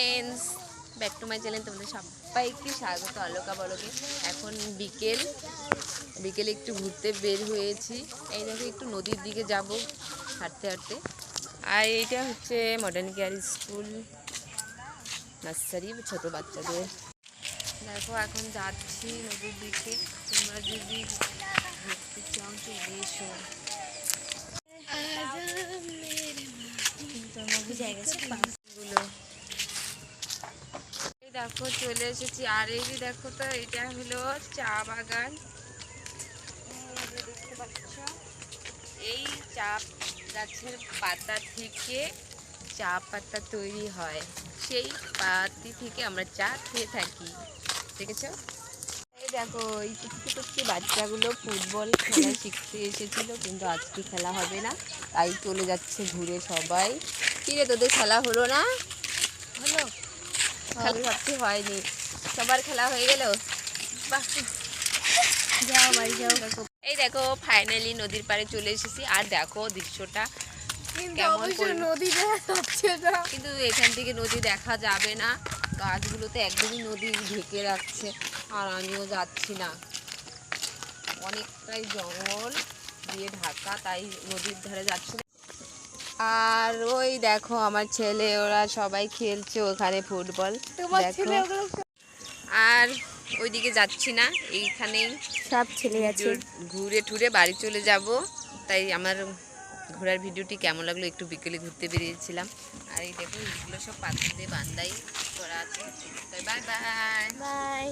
Friends back to my channel তোমাদের সবাইকে স্বাগত আলোকা বলকে। এখন বিকেল বিকেলে একটু ঘুরতে বের হয়েছি। এই দেখো একটু নদীর দিকে যাব হাঁটতে হাঁটতে। আর এইটা হচ্ছে মডার্ন কেয়ার স্কুল নার্সারি ছোট বাচ্চাদের। দেখো এখন যাচ্ছি নদীর দিকে। তোমরা যদি ঘুরতে চাও চলে এসো। এই দেখো চলে এসেছি। আর এই যে দেখো তো, এটা হলো চা বাগান। দেখতে এই চা গাছের পাতা থেকে চা পাতা তৈরি হয়। সেই পাতি থেকে আমরা চা খেয়ে থাকি। দেখেছ? এই দেখো, এই টুকটি টুকটি বাচ্চাগুলো ফুটবল খেলা শিখতে এসেছিল, কিন্তু আজকে খেলা হবে না। তাই চলে যাচ্ছে ঘুরে সবাই। কিরে, তোদের খেলা হলো না? হলো। খালি ভাবছি হয়নি। সবার খেলা হয়ে গেল? যাও বাড়ি যাও। এই দেখো ফাইনালি নদীর পাড়ে চলে এসেছি। আর দেখো দৃশ্যটা কিন্তু কেমন নদী দেখা কিন্তু এখান থেকে নদী দেখা যাবে না। গাছগুলোতে একদমই নদী ঢেকে রাখছে। আর আমিও যাচ্ছি না। অনেকটাই জঙ্গল দিয়ে ঢাকা তাই নদীর ধারে যাচ্ছি আর ওই দেখো আমার ছেলে ওরা সবাই খেলছে ওখানে ফুটবল। আর ওইদিকে যাচ্ছি না এইখানেই সব ছেলে আছে। ঘুরে টুরে বাড়ি চলে যাব। তাই আমার ঘোরার ভিডিওটি কেমন লাগল একটু বিকেলে ঘুরতে বেরিয়েছিলাম। আর এই দেখো এগুলো সব পাথর দিয়ে বান্দাই করা আছে। Bye bye bye